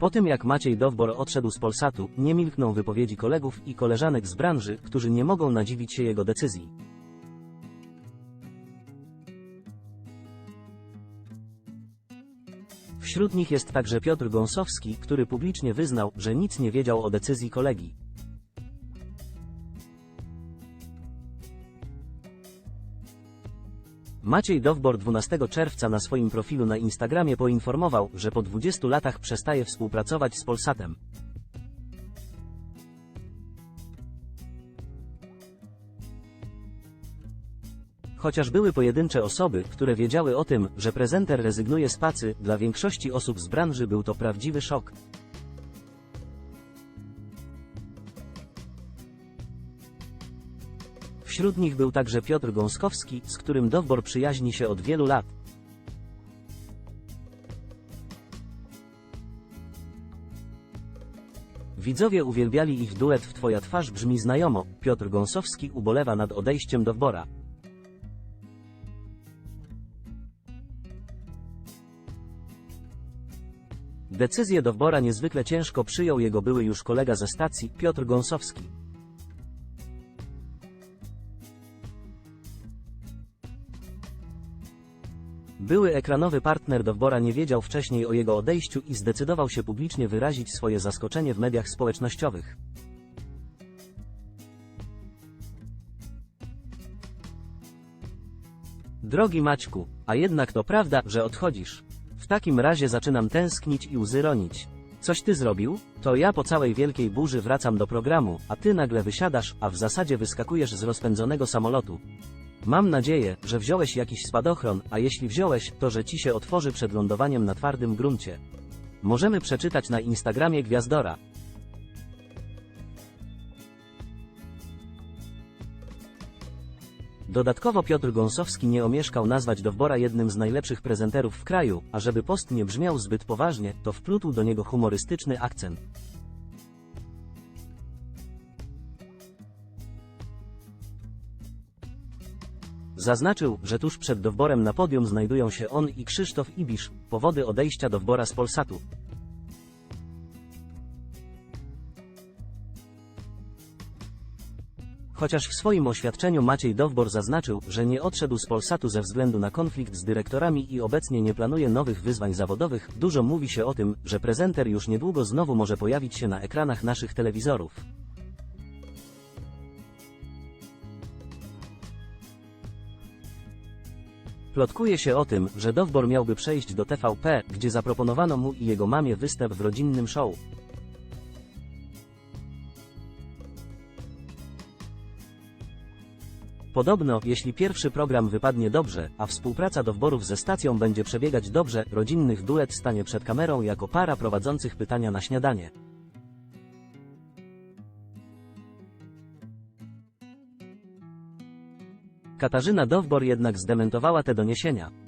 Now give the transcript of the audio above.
Po tym jak Maciej Dowbor odszedł z Polsatu, nie milkną wypowiedzi kolegów i koleżanek z branży, którzy nie mogą nadziwić się jego decyzji. Wśród nich jest także Piotr Gąsowski, który publicznie wyznał, że nic nie wiedział o decyzji kolegi. Maciej Dowbor 12 czerwca na swoim profilu na Instagramie poinformował, że po 20 latach przestaje współpracować z Polsatem. Chociaż były pojedyncze osoby, które wiedziały o tym, że prezenter rezygnuje z pracy, dla większości osób z branży był to prawdziwy szok. Wśród nich był także Piotr Gąskowski, z którym Dowbor przyjaźni się od wielu lat. Widzowie uwielbiali ich duet w Twoja twarz brzmi znajomo, Piotr Gąsowski ubolewa nad odejściem Dowbora. Decyzję Dowbora niezwykle ciężko przyjął jego były już kolega ze stacji, Piotr Gąsowski. Były ekranowy partner Dowbora nie wiedział wcześniej o jego odejściu i zdecydował się publicznie wyrazić swoje zaskoczenie w mediach społecznościowych. Drogi Maćku, a jednak to prawda, że odchodzisz. W takim razie zaczynam tęsknić i łzy ronić. Coś ty zrobił? To ja po całej wielkiej burzy wracam do programu, a ty nagle wysiadasz, a w zasadzie wyskakujesz z rozpędzonego samolotu. Mam nadzieję, że wziąłeś jakiś spadochron, a jeśli wziąłeś, to że ci się otworzy przed lądowaniem na twardym gruncie. Możemy przeczytać na Instagramie Gwiazdora. Dodatkowo Piotr Gąsowski nie omieszkał nazwać Dowbora jednym z najlepszych prezenterów w kraju, a żeby post nie brzmiał zbyt poważnie, to wplótł do niego humorystyczny akcent. Zaznaczył, że tuż przed Dowborem na podium znajdują się on i Krzysztof Ibisz, powody odejścia Dowbora z Polsatu. Chociaż w swoim oświadczeniu Maciej Dowbor zaznaczył, że nie odszedł z Polsatu ze względu na konflikt z dyrektorami i obecnie nie planuje nowych wyzwań zawodowych, dużo mówi się o tym, że prezenter już niedługo znowu może pojawić się na ekranach naszych telewizorów. Plotkuje się o tym, że Dowbor miałby przejść do TVP, gdzie zaproponowano mu i jego mamie występ w rodzinnym show. Podobno, jeśli pierwszy program wypadnie dobrze, a współpraca Dowborów ze stacją będzie przebiegać dobrze, rodzinnych duet stanie przed kamerą jako para prowadzących pytania na śniadanie. Katarzyna Dowbor jednak zdementowała te doniesienia.